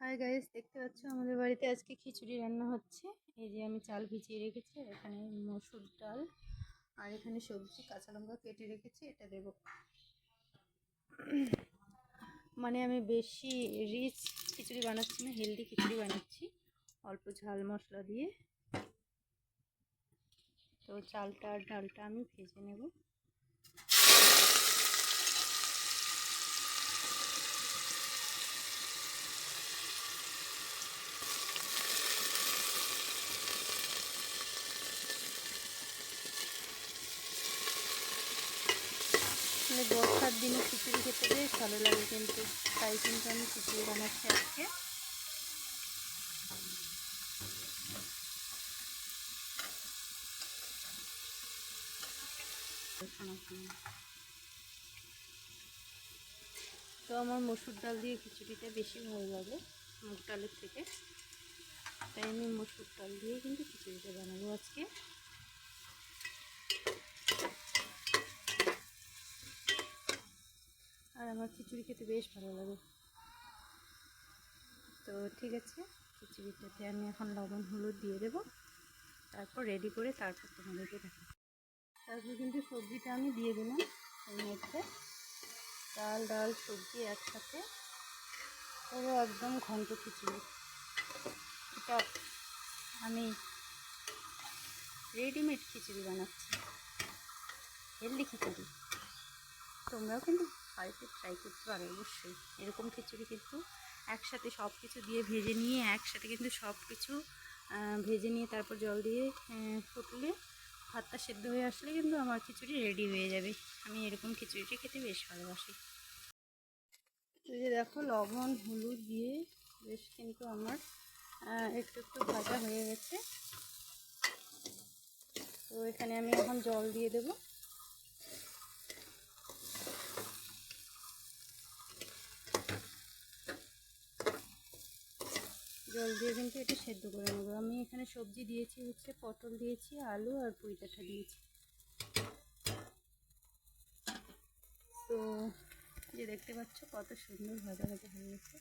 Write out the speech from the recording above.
Hi guys দেখতে পাচ্ছ আমাদের বাড়িতে আজকে খিচুড়ি রান্না হচ্ছে। এই যে আমি চাল ভিজিয়ে রেখেছি, আর এখানে মসুর ডাল, আর এখানে সবজি, কাঁচা লঙ্কা কেটে রেখেছি, এটা দেব। মানে আমি বেশি রিচ খিচুড়ি বানাচ্ছি না, হেলদি খিচুড়ি বানাচ্ছি, অল্প ঝাল মশলা দিয়ে। তো চালটা আর ডালটা আমি ভেজে নেব। মানে বর্ষার দিনে খিচুড়ি খেতে বেশ ভালো লাগে কিন্তু, তাই কিন্তু আমি খিচুড়ি বানাচ্ছি আজকে। তো আমার মসুর ডাল দিয়ে খিচুড়িটা বেশি ভালো লাগে, মুগ ডালের থেকে। তাই আমি মসুর ডাল দিয়ে কিন্তু খিচুড়িটা বানাবো আজকে। আমার খিচুড়ি খেতে বেশ ভালো লাগে। তো ঠিক আছে, খিচুড়িটাতে আমি এখন লবণ, হলুদ দিয়ে দেবো। তারপর রেডি করে তারপর তোমাদেরকে দেখো তারপর কিন্তু সবজিটা আমি দিয়ে দিলাম এর মধ্যে ডাল ডাল, সবজি একসাথে। পুরো একদম ঘন্ট খিচুড়ি। এটা আমি রেডিমেড খিচুড়ি বানাচ্ছি। হেলদি খিচুড়ি। তোমরাও কিন্তু বাড়িতে ট্রাই করতে পারো, অবশ্যই। এরকম খিচুড়ি কিন্তু একসাথে সব কিছু দিয়ে ভেজে নিয়ে, একসাথে কিন্তু সব কিছু ভেজে নিয়ে তারপর জল দিয়ে ফুটলে ভাতটা সেদ্ধ হয়ে আসলে কিন্তু আমার খিচুড়ি রেডি হয়ে যাবে। আমি এরকম খিচুড়িটা খেতে বেশ ভালোবাসি। তো যে দেখো, লবণ, হলুদ দিয়ে বেশ কিন্তু আমার একটু একটু ভাজা হয়ে গেছে। তো এখানে আমি এখন জল দিয়ে দেবো। জল দিয়ে কিন্তু এটা সেদ্ধ করে নেব। আমি এখানে সবজি দিয়েছি, হচ্ছে পটল দিয়েছি, আলু আর পুঁই দিয়েছি। তো যে দেখতে পাচ্ছ কত সুন্দর ভাজা ভাজা হয়ে গেছে।